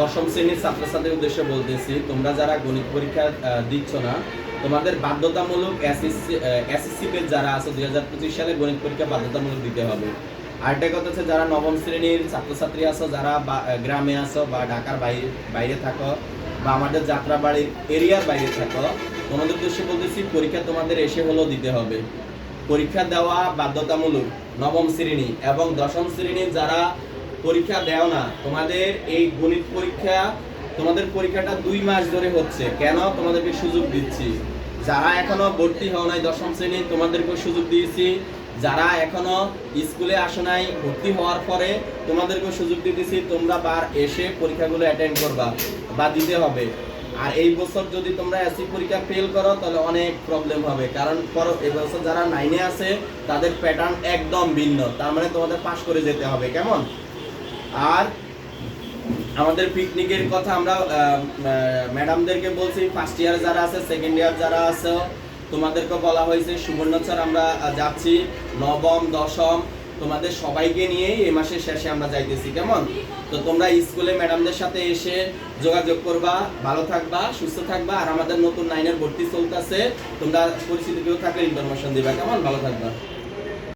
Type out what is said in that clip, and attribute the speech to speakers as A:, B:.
A: দশম শ্রেণির ছাত্রছাত্রীর উদ্দেশ্যে বলতেছি, তোমরা যারা গণিত পরীক্ষা দিচ্ছ না, তোমাদের বাধ্যতামূলক এসএসসি এসএসসি পেজ যারা আছে, দুই হাজার পঁচিশ সালে গণিত পরীক্ষা বাধ্যতামূলক দিতে হবে। আরেকটা কথা হচ্ছে, যারা নবম শ্রেণির ছাত্রছাত্রী আছো, যারা গ্রামে আছো বা ঢাকার বাইরে বাইরে থাকো বা আমাদের যাত্রাবাড়ির এরিয়ার বাইরে থাকো, তোমাদের উদ্দেশ্যে বলতেছি, পরীক্ষা তোমাদের এসে হলেও দিতে হবে। পরীক্ষা দেওয়া বাধ্যতামূলক নবম শ্রেণি এবং দশম শ্রেণির যারা পরীক্ষা দেও না। তোমাদের এই গণিত পরীক্ষা, তোমাদের পরীক্ষাটা দুই মাস ধরে হচ্ছে। কেন? তোমাদেরকে সুযোগ দিচ্ছি। যারা এখনও ভর্তি হও নাই দশম শ্রেণি তোমাদেরকে সুযোগ দিয়েছি। যারা এখনও স্কুলে আসো নাই, ভর্তি হওয়ার পরে তোমাদেরকে সুযোগ দিতেছি। তোমরা বার এসে পরীক্ষাগুলো অ্যাটেন্ড করবা বা দিতে হবে। আর এই বছর যদি তোমরা এসি পরীক্ষা ফেল করো, তাহলে অনেক প্রবলেম হবে। কারণ এবছর যারা নাইনে আছে, তাদের প্যাটার্ন একদম ভিন্ন। তার মানে তোমাদের পাশ করে যেতে হবে। কেমন? আর আমাদের পিকনিকের কথা আমরা ম্যাডামদেরকে বলছি ফার্স্ট ইয়ার যারা আছে সেকেন্ড ইয়ার যারা আছে, তোমাদেরকে বলা হয়েছে সুবর্ণচর আমরা যাচ্ছি নবম, দশম, তোমাদের সবাইকে নিয়ে এই মাসের শেষে আমরা যাইতেছি, কেমন? তো তোমরা স্কুলে ম্যাডামদের সাথে এসে যোগাযোগ করবা, ভালো থাকবা, সুস্থ থাকবা, আর আমাদের নতুন নাইনের ভর্তি চলতেছে, তোমরা কেউ থাকলে ইনফরমেশন দিবা, কেমন? ভালো থাকবা।